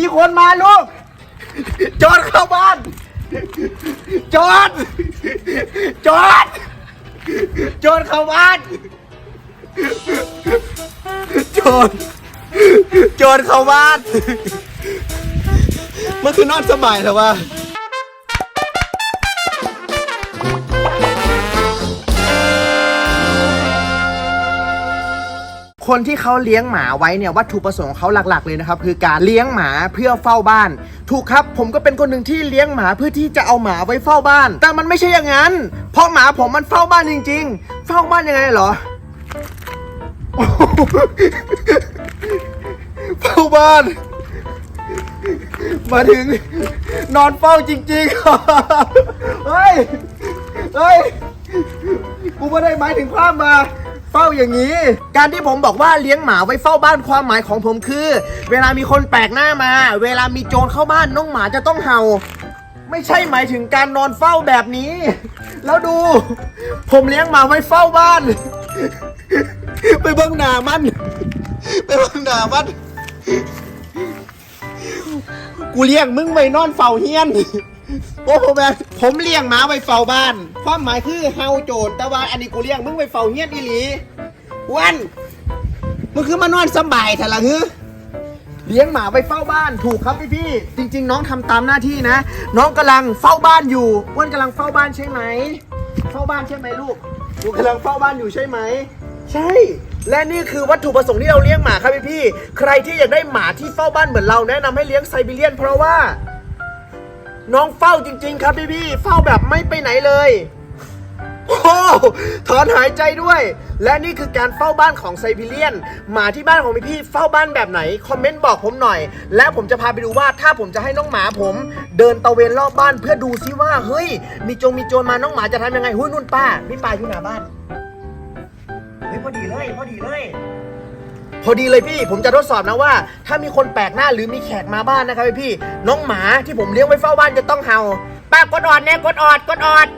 มีคนมาลูก จอดเข้าบ้าน จอด จอด จอดเข้าบ้าน จอด จอดเข้าบ้าน มันคือนอนสบายแต่ว่า คนที่เขาเลี้ยงหมาไว้เนี่ยวัตถุประสงค์ของเขาหลักๆเลยนะครับคือการเลี้ยงหมาเพื่อเฝ้าบ้าน ถูกครับผมก็เป็นคนหนึ่งที่เลี้ยงหมาเพื่อที่จะเอาหมาไว้เฝ้าบ้าน แต่มันไม่ใช่อย่างนั้น เพราะหมาผมมันเฝ้าบ้านจริง ๆ เฝ้าบ้านยังไงเหรอเฝ้าบ้าน มาถึงนอนเฝ้าจริงๆเฮ้ยเฮ้ยกูไม่ได้หมายถึงภาพมา เฝ้าอย่างนี้ การที่ผมบอกว่าเลี้ยงหมาไว้เฝ้าบ้านความหมายของผมคือ เวลามีคนแปลกหน้ามา เวลามีโจรเข้าบ้านน้องหมาจะต้องเห่า ไม่ใช่หมายถึงการนอนเฝ้าแบบนี้ แล้วดู ผมเลี้ยงหมาไว้เฝ้าบ้าน ไปเบิ้งหนามัน ไปเบิ้งหนามัน กูเลี้ยงมึงไปนอนเฝ้าเฮียน โอ้ผมแม่ผมเลี้ยงหมาไว้เฝ้าบ้าน ความหมายคือเฮาโจรแต่ว่าอันนี้กูเลี้ยงมึงไว้เฝ้าเฮียนอีหลีวันมึงคือมานอนสบายแต่ละฮึเลี้ยงหมาไว้เฝ้าบ้านถูกครับพี่พี่จริง ๆ น้องทำตามหน้าที่นะ น้องกำลังเฝ้าบ้านอยู่อ้วนกำลังเฝ้าบ้านใช่ไหมเฝ้าบ้านใช่ไหมลูกลูกกำลังเฝ้าบ้านอยู่ใช่ไหมใช่ และนี่คือวัตถุประสงค์ที่เราเลี้ยงหมาครับพี่พี่ใครที่อยากได้หมาที่เฝ้าบ้านเหมือนเราแนะนำให้เลี้ยงไซบีเรียน เพราะว่า น้องเฝ้าจริง ๆ ครับพี่พี่เฝ้าแบบไม่ไปไหนเลยโอ้ถอนหายใจด้วย และนี่คือการเฝ้าบ้านของไซบีเรียน หมาที่บ้านของพี่พี่เฝ้าบ้านแบบไหน คอมเมนต์บอกผมหน่อย และผมจะพาไปดูว่าถ้าผมจะให้น้องหมาผม เดินตะเวนรอบบ้านเพื่อดูซิว่า เฮ้ย มีจงมีโจรมาน้องหมาจะทำยังไงหุ้ยนุ่นป้าพี่ป้าอยู่หน้าบ้านเฮ้ยพอดีเลยพอดีเลย พอดีเลยพี่ผมจะทดสอบนะว่า ถ้ามีคนแปลกหน้าหรือมีแขกมาบ้านนะครับพี่พี่ น้องหมาที่ผมเลี้ยงไว้เฝ้าบ้านจะต้องเห่าป้ากดออดแน่กดออดกดออด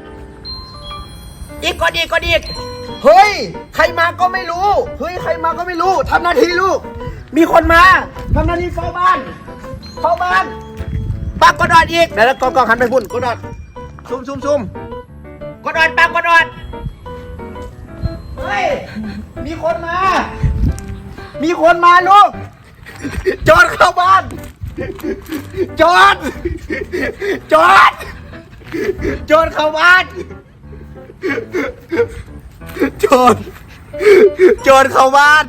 อีกกดอีกกดอีกเฮ้ย ใครมาก็ไม่รู้เฮ้ยใครมาก็ไม่รู้ทำหน้าที่ลูก มีคนมาทำหน้าที่เฝ้าบ้านเฝ้าบ้านป้ากดออดอีกเดี๋ยวแล้วกองกองหันไปพุ่นกดออดซุ่มซุ่มซุ่มกดออดป้ากกดอดเฮ้ยมีคนมา มีคนมาลูก จอดเข้าบ้าน จอด จอด จอดเข้าบ้านจรโจรเข้าบ้าน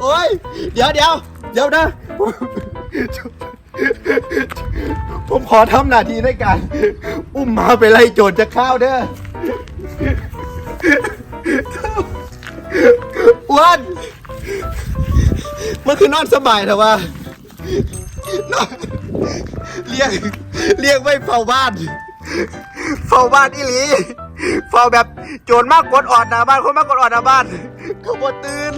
โอ้ย เดี๋ยวเดี๋ยวเดี๋ยวนะ ผมขอทำหน้าที่ในการ อุ้มหมาไปไล่โจรจะข้าวเด้อ คือนอนสบายแต่ว่านอนเรียกเรียกไม่เฝ้าบ้านเฝ้าบ้านอีหลีเฝ้าแบบโจรมากกดออดหน้าบ้านคนมากกดออดหน้าบ้านเขาบ่ตื่น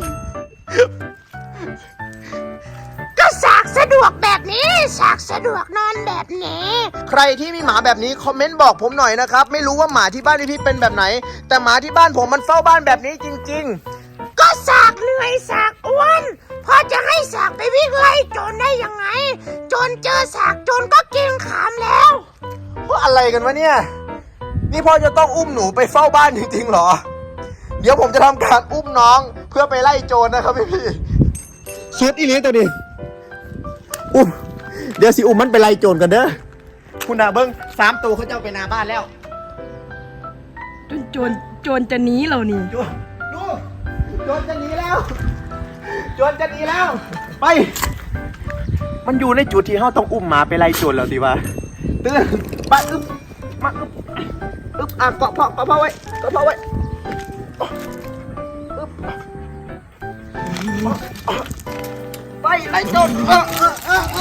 ก็สากสะดวกแบบนี้สากสะดวกนอนแบบนี้ ใครที่มีหมาแบบนี้คอมเมนต์บอกผมหน่อยนะครับ ไม่รู้ว่าหมาที่บ้านพี่เป็นแบบไหน แต่หมาที่บ้านผมมันเฝ้าบ้านแบบนี้จริงก็สากเหนื่อยสากอ้วน พอจะให้สากไปวิ่งไล่โจรได้ยังไง โจรเจอสากโจรก็เกรงขามแล้วๆว่าอะไรกันวะเนี่ย นี่พ่อจะต้องอุ้มหนูไปเฝ้าบ้านจริงๆเหรอ เดี๋ยวผมจะทำการอุ้มน้องเพื่อไปไล่โจรนะครับพี่พี่ๆสุดอีหลีตัวนี้ อุ้ม เดี๋ยวสิอุ้มมันไปไล่โจรกันเด้อ คุณนาเบิ้งสามตัวเขาจะเอาไปนาบ้านแล้ว จนโจรโจรจะหนีเรานี่ โจรดูโจรจะหนีแล้ว โจรจะหนีแล้ว ไป มันอยู่ในจุดที่เราต้องอุ้มหมาไปไล่โจรแล้วสิวะตื่นไปอึ๊บมาอึ๊บอึ๊บอะเกาะเพาะเกาะเพาะไว้เกาะเพาะไว้อึ๊บไปไล่โจรเออเออเออเอ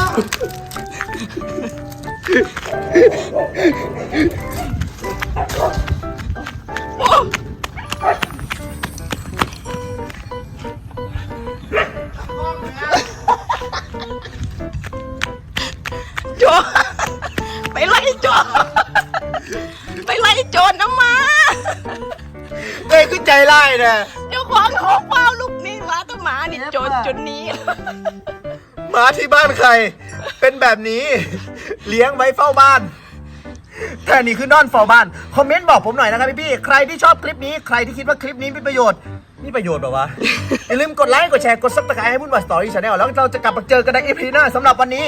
อ ใจร้ายนะเจ้าของเขาเฝ้าลูกนี่หมาแตัวหมานี่โจรจนหนี้หมามาที่บ้านใคร เป็นแบบนี้ เลี้ยงไว้เฝ้าบ้านแต่นี่คือนอนเฝ้าบ้าน คอมเมนต์บอกผมหน่อยนะครับพี่ๆใครที่ชอบคลิปนี้ใครที่คิดว่าคลิปนี้มีประโยชน์มีประโยชน์แบบวะ อย่าลืมกดไลค์กดแชร์กดซับสไครต์ให้บุญวัสตอรี่ชาแนลแล้วเราจะกลับมาเจอกันในอีพีหน้าสำหรับวันนี้